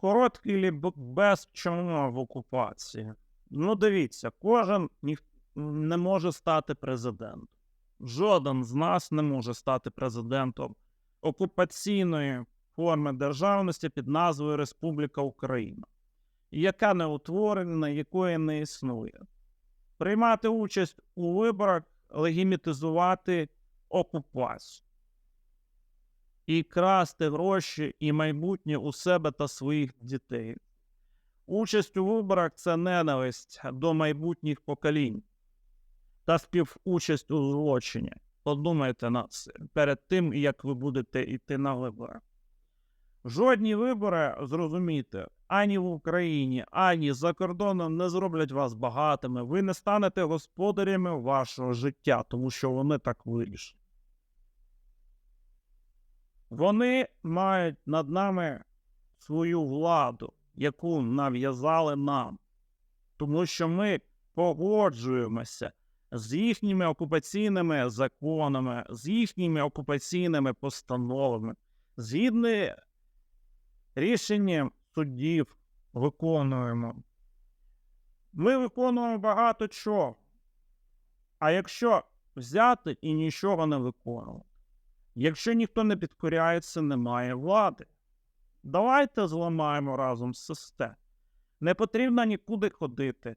Короткий лікбез чому в окупації? Ну, дивіться, кожен не може стати президентом. Жоден з нас не може стати президентом окупаційної форми державності під назвою Республіка Україна, яка не утворена, якої не існує. Приймати участь у виборах, легімітизувати окупацію і красти гроші і майбутнє у себе та своїх дітей. Участь у виборах це ненависть до майбутніх поколінь та співучасть у злочині. Подумайте на це перед тим, як ви будете йти на вибори. Жодні вибори, зрозумійте, ані в Україні, ані за кордоном не зроблять вас багатими. Ви не станете господарями вашого життя, тому що вони так вирішили. Вони мають над нами свою владу, яку нав'язали нам, тому що ми погоджуємося з їхніми окупаційними законами, з їхніми окупаційними постановами, згідно рішенням суддів виконуємо. Ми виконуємо багато чого. А якщо взяти і нічого не виконувати, якщо ніхто не підкоряється, немає влади. Давайте зламаємо разом систему. Не потрібно нікуди ходити,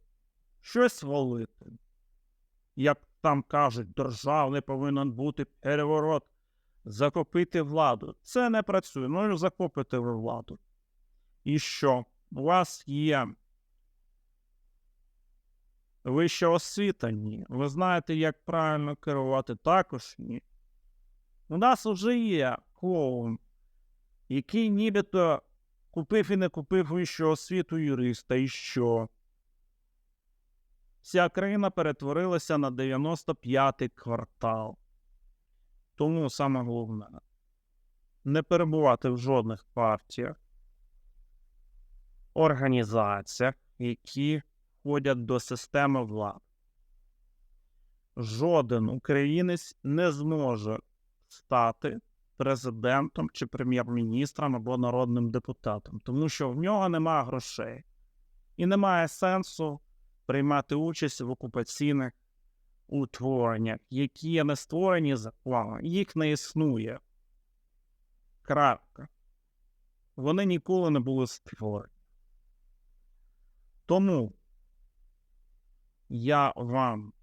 щось валити. Як там кажуть, державний повинен бути переворот, захопити владу. Це не працює. Ну і захопити владу. І що? У вас є вища освіта? Ні. Ви знаєте, як правильно керувати також ні. У нас вже є клоун, який нібито купив і не купив вищу освіту юриста, і що? Вся країна перетворилася на 95-й квартал. Тому саме головне не перебувати в жодних партіях, організаціях, які входять до системи влади. Жоден українець не зможе стати президентом чи прем'єр-міністром або народним депутатом, тому що в нього немає грошей і немає сенсу приймати участь в окупаційних утвореннях, які не створені законом, їх не існує. Крапка. Вони ніколи не були створені. Тому я вам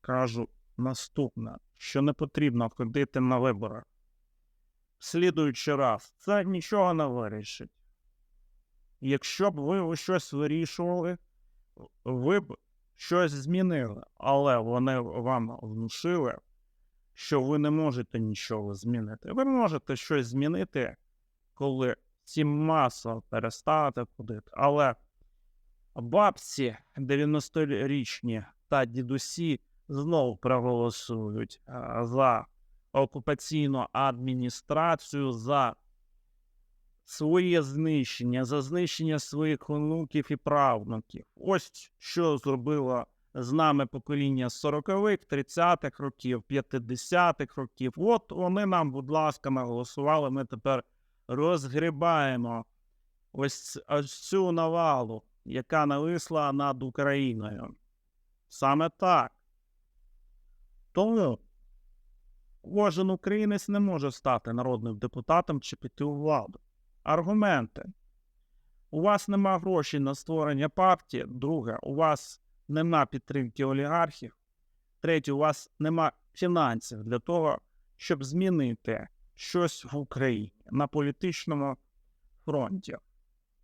кажу наступне, що не потрібно ходити на вибори. Слідуючий раз це нічого не вирішить. Якщо б ви щось вирішували, ви б щось змінили, але вони вам внушили, що ви не можете нічого змінити. Ви можете щось змінити, коли всі масово перестанете ходити. Але бабці 90-річні та дідусі знову проголосують за окупаційну адміністрацію, за своє знищення, за знищення своїх онуків і правнуків. Ось що зробило з нами покоління 40-х, 30-х років, 50-х років. От вони нам, будь ласка, наголосували. Ми тепер розгрібаємо ось, ось цю навалу, яка нависла над Україною. Саме так. Тому кожен українець не може стати народним депутатом чи піти у владу. Аргументи. У вас нема грошей на створення партії. Друге, у вас нема підтримки олігархів. Третє, у вас нема фінансів для того, щоб змінити щось в Україні на політичному фронті.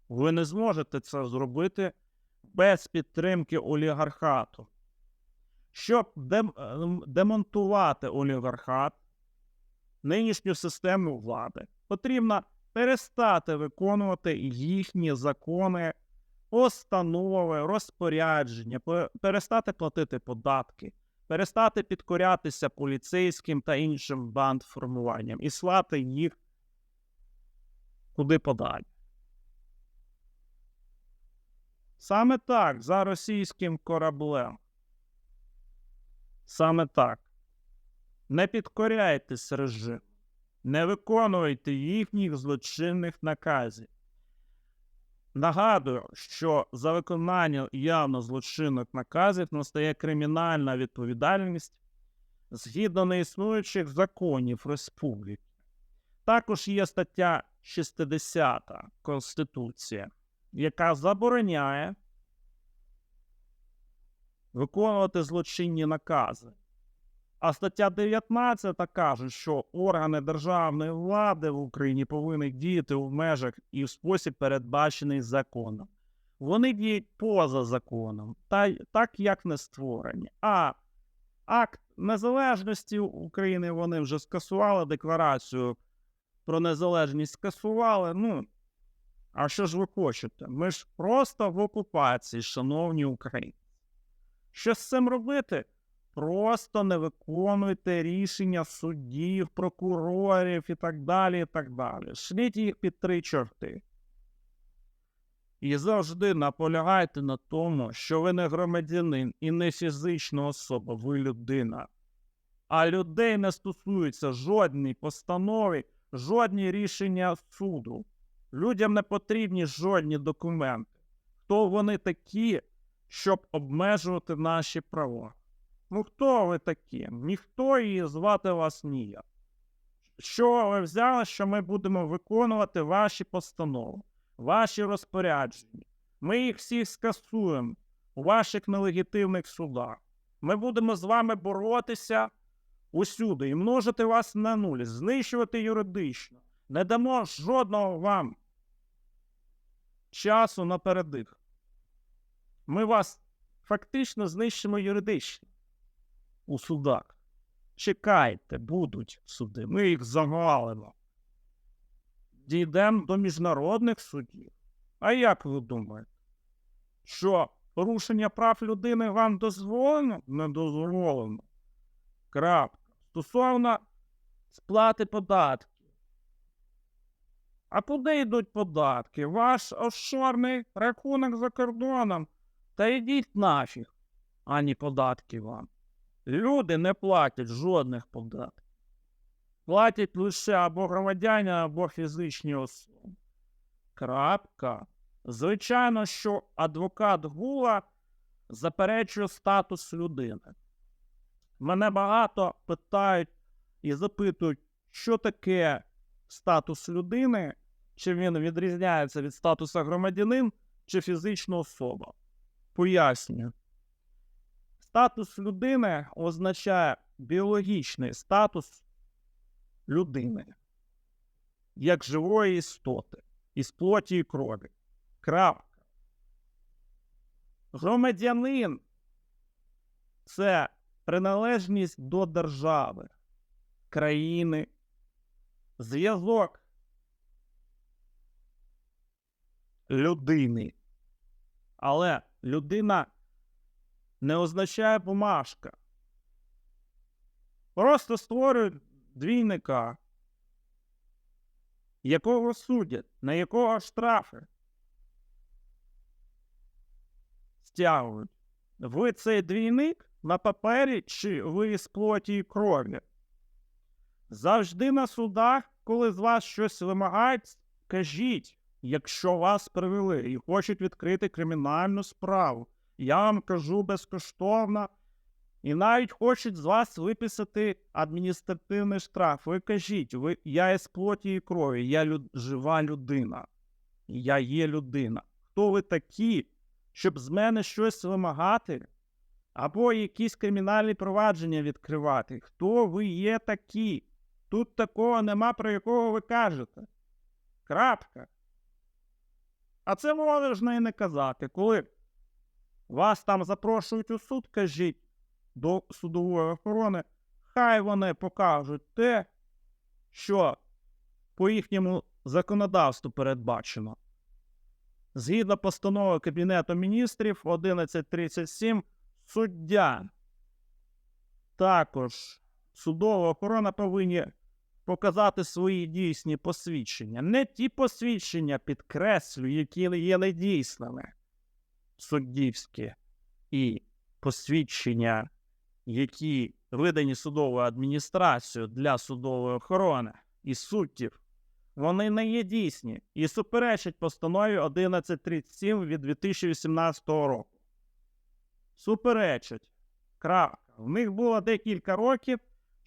Ви не зможете це зробити без підтримки олігархату. Щоб ем, демонтувати олігархат, нинішню систему влади, потрібно перестати виконувати їхні закони, постанови, розпорядження, перестати платити податки, перестати підкорятися поліцейським та іншим бандформуванням і слати їх куди подалі. Саме так, за російським кораблем. Саме так. Не підкоряйтесь режиму, не виконуйте їхніх злочинних наказів. Нагадую, що за виконання явно злочинних наказів настає кримінальна відповідальність згідно неіснуючих законів республіки. Також є стаття 60 Конституції, яка забороняє виконувати злочинні накази. А стаття 19 каже, що органи державної влади в Україні повинні діяти в межах і в спосіб, передбачений законом. Вони діють поза законом, та так як не створені. А акт незалежності України вони вже скасували декларацію про незалежність скасували. Ну, а що ж ви хочете? Ми ж просто в окупації, шановні українці. Що з цим робити? Просто не виконуйте рішення суддів, прокурорів і так далі. і так далі. Шліть їх під три чорти. І завжди наполягайте на тому, що ви не громадянин і не фізична особа, ви людина. А людей не стосуються жодні постанови, жодні рішення суду. Людям не потрібні жодні документи. Хто вони такі, щоб обмежувати наші права? Ну, хто ви такі? Ніхто її звати вас ніяк. Що ви взяли, що ми будемо виконувати ваші постанови, ваші розпорядження? Ми їх всіх скасуємо у ваших нелегітимних судах. Ми будемо з вами боротися усюди і множити вас на нуль, знищувати юридично. Не дамо жодного вам часу на передих. Ми вас фактично знищимо юридично у судах. Чекайте, будуть суди. Ми їх завалимо. Дійдемо до міжнародних судів. А як ви думаєте? Що порушення прав людини вам дозволено? Не дозволено. Крапка. Стосовно сплати податків. А куди йдуть податки? Ваш офшорний рахунок за кордоном. Та йдіть нафіг, ані податки вам. Люди не платять жодних податків. Платять лише або громадяни, або фізичні особи. Крапка. Звичайно, що адвокат Гула заперечує статус людини. Мене багато питають і запитують, що таке статус людини, чи він відрізняється від статусу громадянин чи фізична особа. Пояснюю. Статус людини означає біологічний статус людини, як живої істоти, із плоті і крові. Крапка. Громадянин це приналежність до держави, країни, зв'язок людини. Але людина не означає бумажка. Просто створюють двійника, якого судять, на якого штрафи стягують. Ви цей двійник на папері чи ви з плоті і крові? Завжди на судах, коли з вас щось вимагають, кажіть, якщо вас привели і хочуть відкрити кримінальну справу. Я вам кажу безкоштовно. І навіть хочуть з вас виписати адміністративний штраф. Ви кажіть, ви, я із плоті і крові, я люд, жива людина. Я є людина. Хто ви такі, щоб з мене щось вимагати? Або якісь кримінальні провадження відкривати? Хто ви є такі? Тут такого нема, про якого ви кажете. Крапка. А це можна і не казати. Коли вас там запрошують у суд, кажіть до судової охорони, хай вони покажуть те, що по їхньому законодавству передбачено. Згідно постанови Кабінету міністрів 1137, суддя також судова охорона повинні показати свої дійсні посвідчення. Не ті посвідчення, підкреслю, які є недійсними суддівські і посвідчення, які видані судовою адміністрацією для судової охорони і суддів, вони не є дійсні і суперечать постанові 1137 від 2018 року. Суперечать. Крапка. В них було декілька років,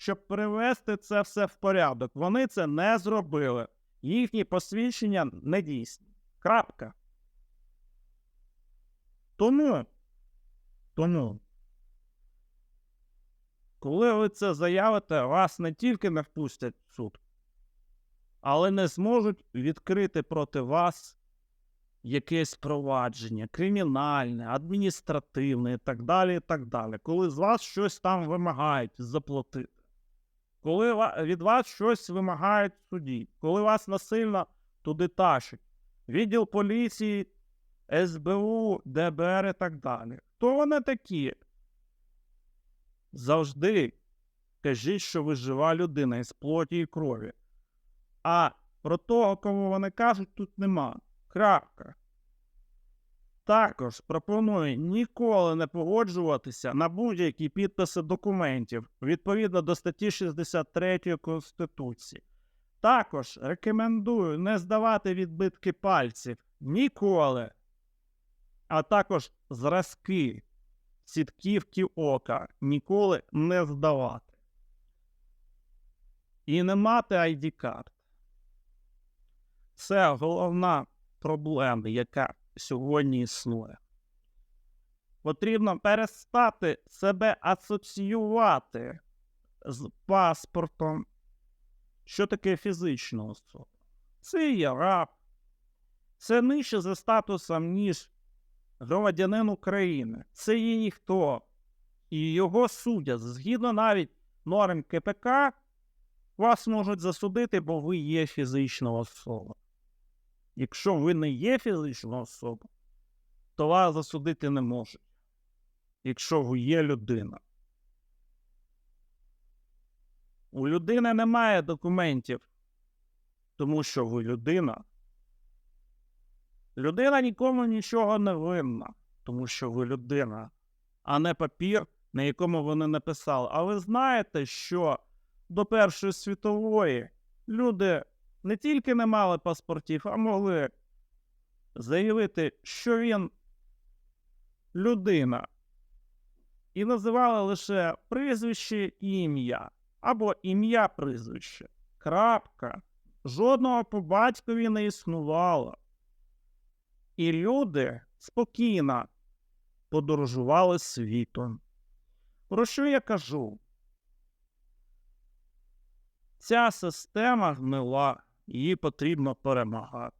щоб привести це все в порядок. Вони це не зробили. Їхні посвідчення не дійсні. Крапка. Тому, тому, коли ви це заявите, вас не тільки не впустять в суд, але не зможуть відкрити проти вас якесь провадження, кримінальне, адміністративне і так далі. і так далі. Коли з вас щось там вимагають заплатити, коли від вас щось вимагають суді, коли вас насильно туди тащать, відділ поліції, СБУ, ДБР і так далі. Хто вони такі? Завжди кажіть, що ви жива людина із плоті і крові. А про того, кого вони кажуть, тут нема. Крапка. Також пропоную ніколи не погоджуватися на будь-які підписи документів відповідно до статті 63 Конституції. Також рекомендую не здавати відбитки пальців ніколи, а також зразки сітківки ока ніколи не здавати. І не мати ID-карт. Це головна проблема, яка сьогодні існує. Потрібно перестати себе асоціювати з паспортом. Що таке фізична особа? Це є раб. Це нижче за статусом, ніж громадянин України. Це є ніхто. І його судять. Згідно навіть норм КПК, вас можуть засудити, бо ви є фізична особа. Якщо ви не є фізична особа, то вас засудити не можуть. Якщо ви є людина. У людини немає документів, тому що ви людина. Людина нікому нічого не винна, тому що ви людина, а не папір, на якому вони написали. А ви знаєте, що до Першої світової люди не тільки не мали паспортів, а могли заявити, що він людина, і називали лише прізвище і ім'я, або ім'я прізвище. Крапка. Жодного по батькові не існувало. І люди спокійно подорожували світом. Про що я кажу? Ця система гнила, її потрібно перемагати.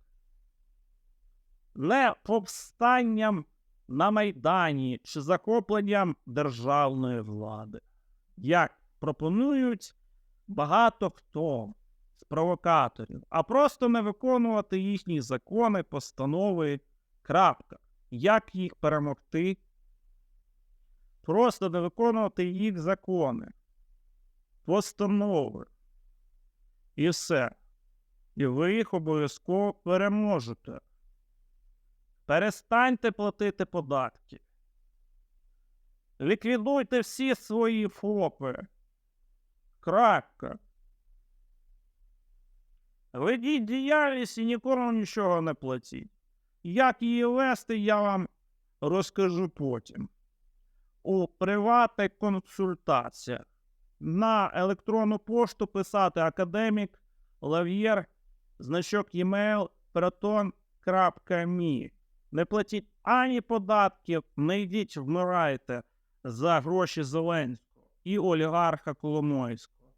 Не повстанням на Майдані чи захопленням державної влади, як пропонують багато хто з провокаторів, а просто не виконувати їхні закони, постанови. Крапка. Як їх перемогти? Просто не виконувати їх закони, постанови. І все. І ви їх обов'язково переможете. Перестаньте платити податки. Ліквідуйте всі свої ФОПи. Крапка. Ведіть діяльність і нікому нічого не платіть. Як її вести, я вам розкажу потім. У приватних консультаціях на електронну пошту писати академік лав'єр, значок e-mail, proton.me. Не платіть ані податків, не йдіть, вмирайте за гроші Зеленського і олігарха Коломойського.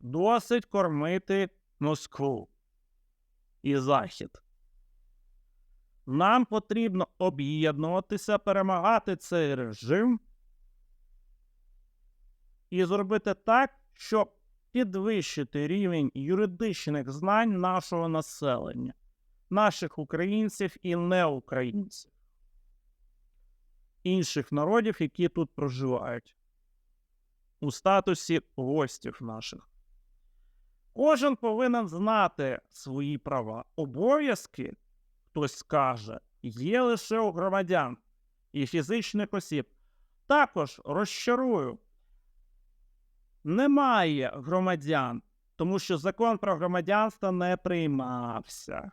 Досить кормити Москву і Захід. Нам потрібно об'єднуватися, перемагати цей режим і зробити так, щоб підвищити рівень юридичних знань нашого населення, наших українців і неукраїнців, інших народів, які тут проживають, у статусі гостів наших. Кожен повинен знати свої права. Обов'язки, хтось скаже, є лише у громадян і фізичних осіб. Також розчарую, немає громадян Тому що закон про громадянство не приймався.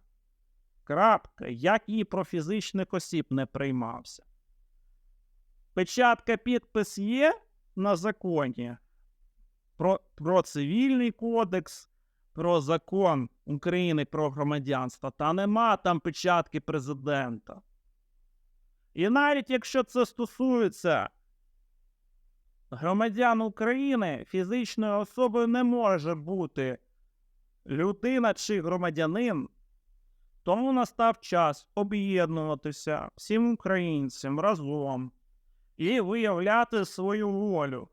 Крапка. Як і про фізичних осіб не приймався. Печатка підпис є на законі про, про цивільний кодекс, про закон України про громадянство, та нема там печатки президента. І навіть якщо це стосується громадян України, фізичною особою не може бути людина чи громадянин, тому настав час об'єднуватися всім українцям разом і виявляти свою волю,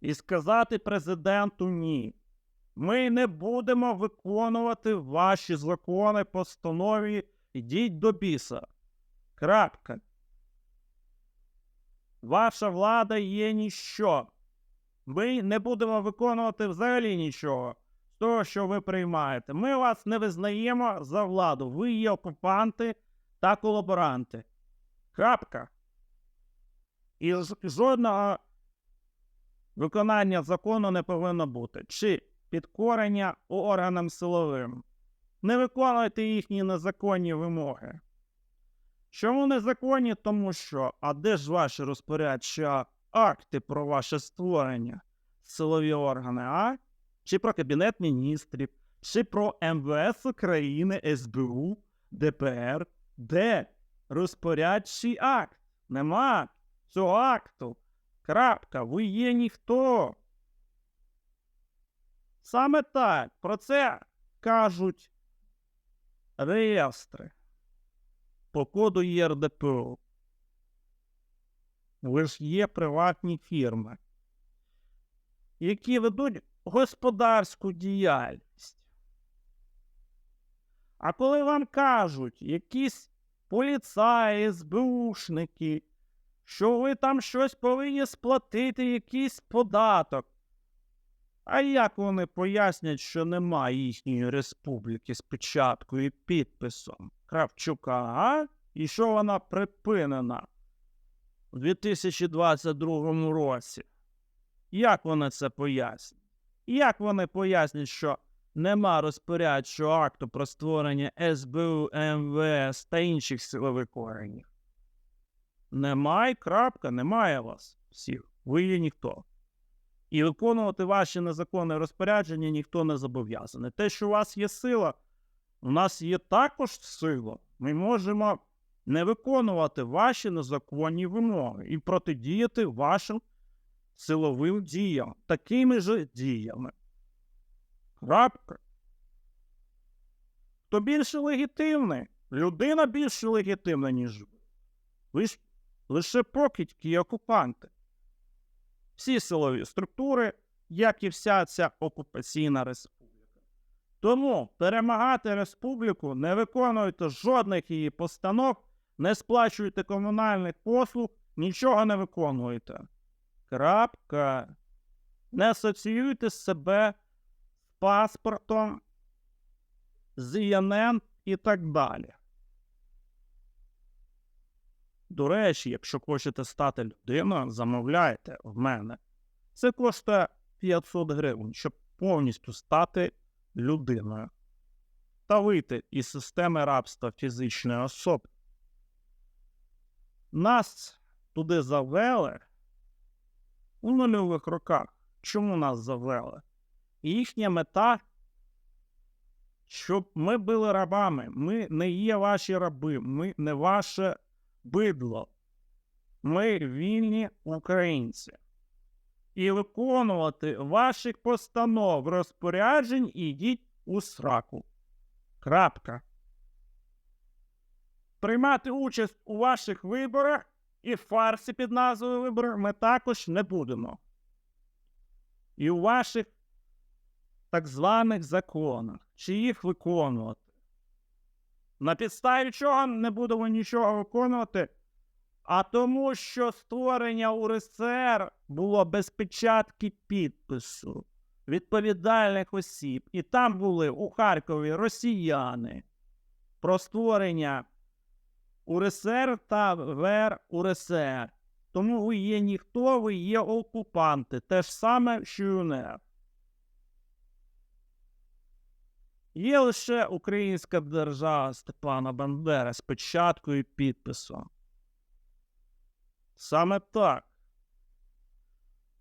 і сказати президенту ні. Ми не будемо виконувати ваші закони, постанові, йдіть до біса. Крапка. Ваша влада є ніщо. Ми не будемо виконувати взагалі нічого з того, що ви приймаєте. Ми вас не визнаємо за владу. Ви є окупанти та колаборанти. Крапка. І жодного виконання закону не повинно бути. Чи підкорення органам силовим. Не виконуйте їхні незаконні вимоги. Чому незаконні? Тому що, а де ж ваші розпорядчі акти про ваше створення, силові органи, а? Чи про Кабінет міністрів, чи про МВС України, СБУ, ДПР? Де розпорядчий акт? Нема цього акту. Крапка, ви є ніхто. Саме так, про це кажуть реєстри по коду ЄРДПО. Ви ж є приватні фірми, які ведуть господарську діяльність. А коли вам кажуть якісь поліцаї, СБУшники, що ви там щось повинні сплатити, якийсь податок. А як вони пояснять, що нема їхньої республіки з печаткою і підписом Кравчука. І що вона припинена у 2022 році? Як вони це пояснять? Як вони пояснять, що нема розпорядчого акту про створення СБУ, МВС та інших силових органів? Немає, крапка, немає вас всіх. Ви є ніхто. І виконувати ваші незаконні розпорядження ніхто не зобов'язаний. Те, що у вас є сила, у нас є також сила. Ми можемо не виконувати ваші незаконні вимоги і протидіяти вашим силовим діям, такими ж діями. Крапка. Хто більше легітимний? Людина більше легітимна, ніж ви. Ви ж лише покидьки і окупанти. Всі силові структури, як і вся ця окупаційна республіка. Тому перемагати республіку, не виконуйте жодних її постанов, не сплачуйте комунальних послуг, нічого не виконуєте. Крапка. Не асоціюйте себе з паспортом, з ІНН і так далі. До речі, якщо хочете стати людиною, замовляйте в мене. Це коштує 500 гривень, щоб повністю стати людиною та вийти із системи рабства фізичної особи. Нас туди завели у нульових роках. Чому нас завели? Їхня мета, щоб ми були рабами. Ми не є ваші раби, ми не ваше бидло. Ми вільні українці. І виконувати ваших постанов розпоряджень ідіть у сраку. Крапка. Приймати участь у ваших виборах і фарсі під назвою вибори ми також не будемо. І у ваших так званих законах, чи їх виконувати. На підставі чого не будемо нічого виконувати, а тому, що створення УРСР було без печатки підпису відповідальних осіб. І там були у Харкові росіяни про створення УРСР та ВР УРСР. Тому ви є ніхто, ви є окупанти. Те ж саме, що й УНР. Є лише українська держава Степана Бандери з печаткою і підписом. Саме так.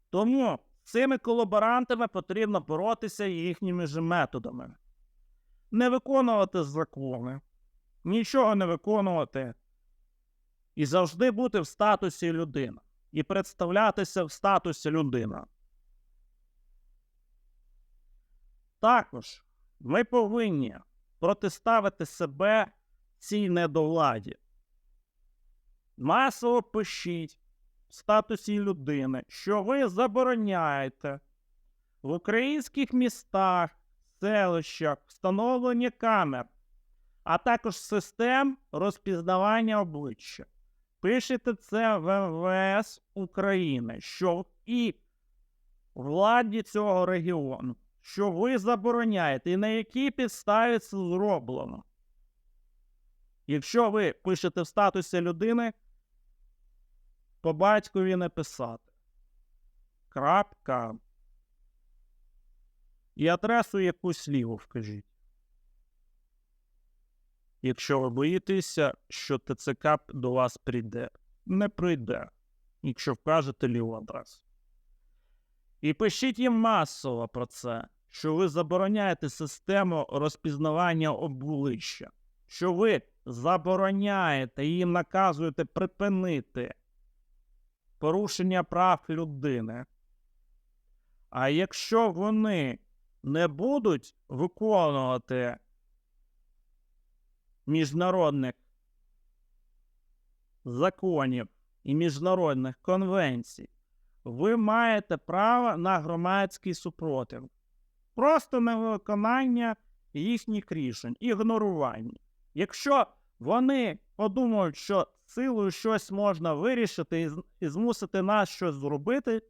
Тому з цими колаборантами потрібно боротися їхніми ж методами. Не виконувати закони, нічого не виконувати. І завжди бути в статусі людина. І представлятися в статусі людина. Також ми повинні протиставити себе цій недовладі. Масово пишіть в статусі людини, що ви забороняєте в українських містах, селищах встановлення камер, а також систем розпізнавання обличчя. Пишете це в МВС України, що і владі цього регіону, що ви забороняєте і на якій підставі це зроблено. Якщо ви пишете в статусі людини, по батькові не писати. Крапка. І адресу якусь ліву вкажіть. Якщо ви боїтеся, що ТЦК до вас прийде, не прийде, якщо вкажете ліву адресу. І пишіть їм масово про це, що ви забороняєте систему розпізнавання обличчя, що ви забороняєте і їм наказуєте припинити порушення прав людини. А якщо вони не будуть виконувати міжнародних законів і міжнародних конвенцій, ви маєте право на громадський супротив. Просто невиконання їхніх рішень, ігнорування. Якщо вони подумають, що силою щось можна вирішити і, змусити нас щось зробити,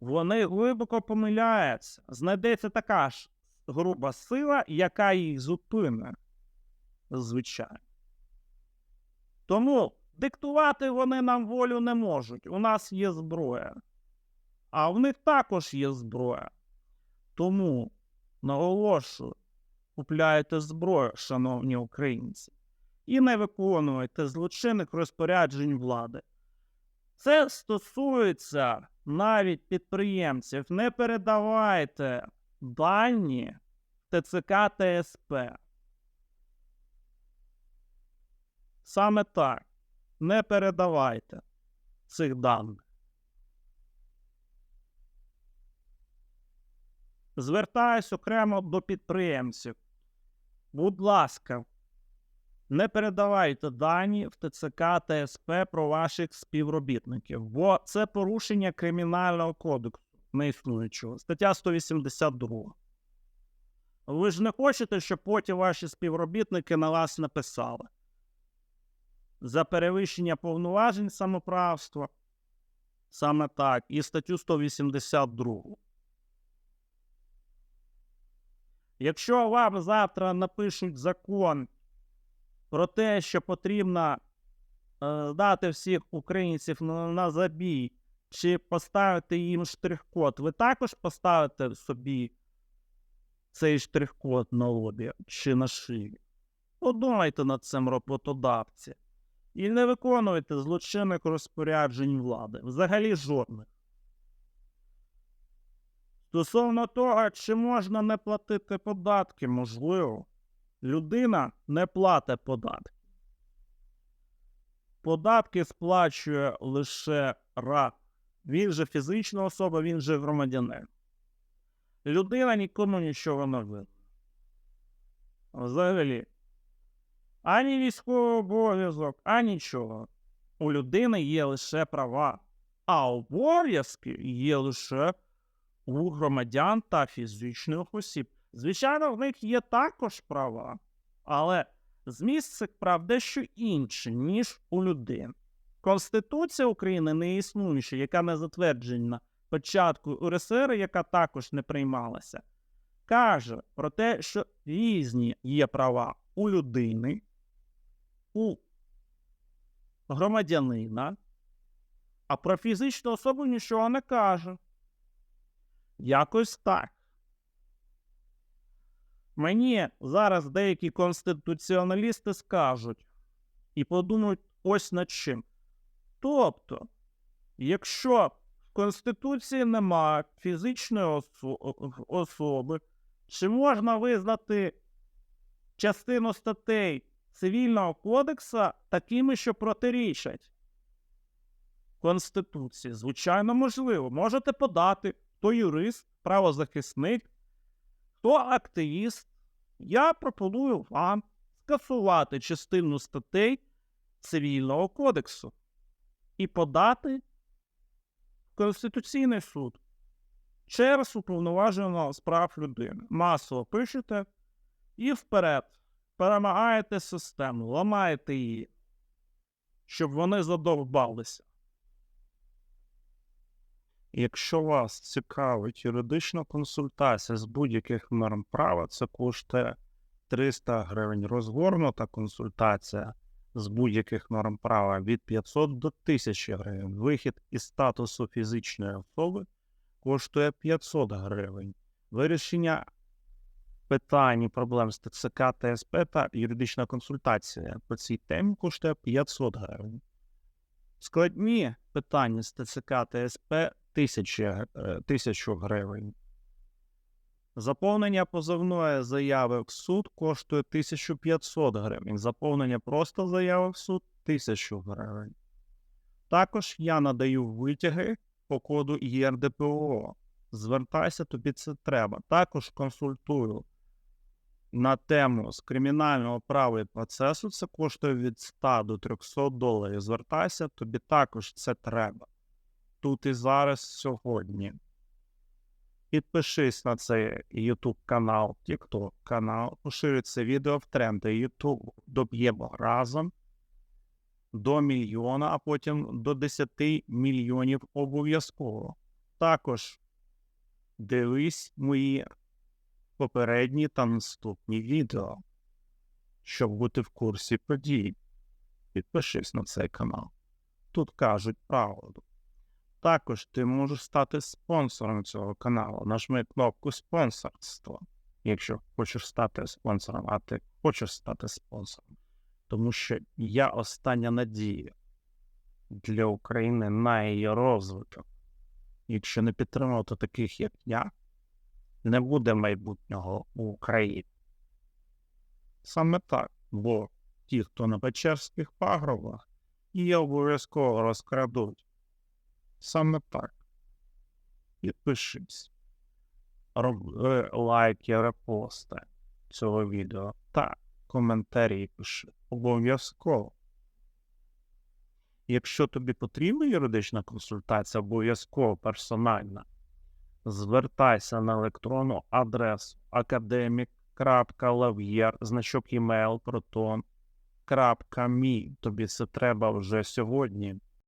вони глибоко помиляються. Знайдеться така ж груба сила, яка їх зупине. Звичайно. Тому диктувати вони нам волю не можуть. У нас є зброя. А в них також є зброя. Тому наголошую, купляйте зброю, шановні українці, і не виконуйте злочинних розпоряджень влади. Це стосується навіть підприємців. Не передавайте дані ТЦК та СП. Саме так. Не передавайте цих даних. Звертаюсь окремо до підприємців. Будь ласка, не передавайте дані в ТЦК та СП про ваших співробітників, бо це порушення кримінального кодексу неіснуючого. Стаття 182. Ви ж не хочете, щоб потім ваші співробітники на вас написали за перевищення повноважень самоправства. Саме так, і статтю 182. Якщо вам завтра напишуть закон про те, що потрібно е, дати всіх українців на, на забій, чи поставити їм штрих-код, ви також поставите собі цей штрих-код на лобі чи на шиї. Подумайте над цим роботодавці. І не виконуйте злочинних розпоряджень влади. Взагалі жодних. Стосовно того, чи можна не платити податки, можливо, людина не платить податки. Податки сплачує лише раб. Він же фізична особа, він же громадянин. Людина нікому нічого не винна. Взагалі. Ані військовий обов'язок, а нічого. У людини є лише права, а обов'язки є лише у громадян та фізичних осіб. Звичайно, в них є також права, але зміст цих прав дещо інший, ніж у людини. Конституція України не існуюча, яка не затверджена початку УРСР, яка також не приймалася, каже про те, що різні є права у людини, у громадянина, а про фізичну особу нічого не каже. Якось так. Мені зараз деякі конституціоналісти скажуть і подумають ось над чим. Тобто, якщо в Конституції немає фізичної осо- особи, чи можна визнати частину статей Цивільного кодексу такими, що протирічать Конституції? Звичайно, можливо. Можете подати, хто юрист, правозахисник, хто активіст. Я пропоную вам скасувати частину статей Цивільного кодексу і подати в Конституційний суд через уповноваженого з прав людини. Масово пишете і вперед перемагаєте систему, ламаєте її, щоб вони задовбалися. Якщо вас цікавить юридична консультація з будь-яких норм права, це коштує 300 гривень. Розгорнута консультація з будь-яких норм права від 500 до 1000 гривень. Вихід із статусу фізичної особи коштує 500 гривень. Вирішення питань і проблем з ТЦК, ТСП та юридична консультація по цій темі коштує 500 гривень. Складні питання з ТЦК, ТСП 1000 г- е, 1000 гривень. Заповнення позовної заяви в суд коштує 1500 гривень. Заповнення просто заяви в суд 1000 гривень. Також я надаю витяги по коду ЄРДПО. Звертайся, тобі це треба. Також консультую на тему з кримінального права і процесу. Це коштує від 100 до 300 доларів. Звертайся, тобі також це треба. Тут і зараз сьогодні. Підпишись на цей YouTube канал, TikTok канал, поширюй це відео в тренди YouTube. Доб'ємо разом до мільйона, а потім до 10 мільйонів обов'язково. Також дивись мої попередні та наступні відео, щоб бути в курсі подій. Підпишись на цей канал. Тут кажуть правду. Також ти можеш стати спонсором цього каналу. Нажми кнопку спонсорство, якщо хочеш стати спонсором, а ти хочеш стати спонсором. Тому що я остання надія для України на її розвиток. Якщо не підтримувати таких, як я, не буде майбутнього у Україні. Саме так, бо ті, хто на Печерських пагробах, її обов'язково розкрадуть. Саме так. Підпишись. Роби лайки, репости цього відео та коментарі пиши. Обов'язково. Якщо тобі потрібна юридична консультація, обов'язково персональна, звертайся на електронну адресу academic.lav'єр, значок email, proton.me. Тобі це треба вже сьогодні.